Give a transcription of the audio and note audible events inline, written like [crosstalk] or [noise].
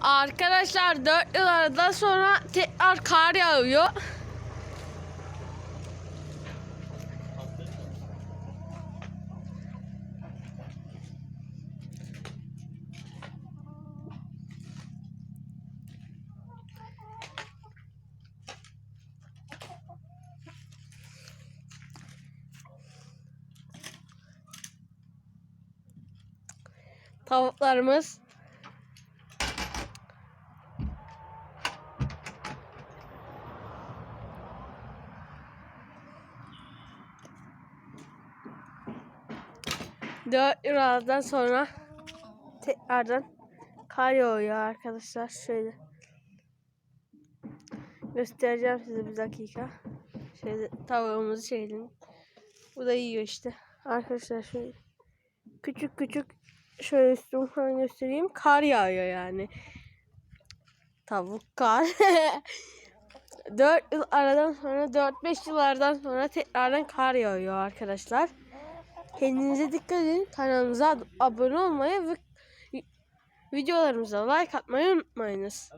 Arkadaşlar 4 yıl aradan sonra tekrar kar yağıyor. Tavuklarımız Dört yıllardan sonra tekrardan kar yağıyor arkadaşlar. Şöyle göstereceğim size bir dakika. Şöyle tavuğumuzu şeyleyin. Bu da yiyor işte. Arkadaşlar şöyle küçük küçük şöyle üstümü falan göstereyim. Kar yağıyor yani. Tavuk kar. [laughs] 4 yıl aradan sonra 4-5 yıllardan sonra tekrardan kar yağıyor arkadaşlar. Kendinize dikkat edin. Kanalımıza abone olmayı ve videolarımıza like atmayı unutmayınız.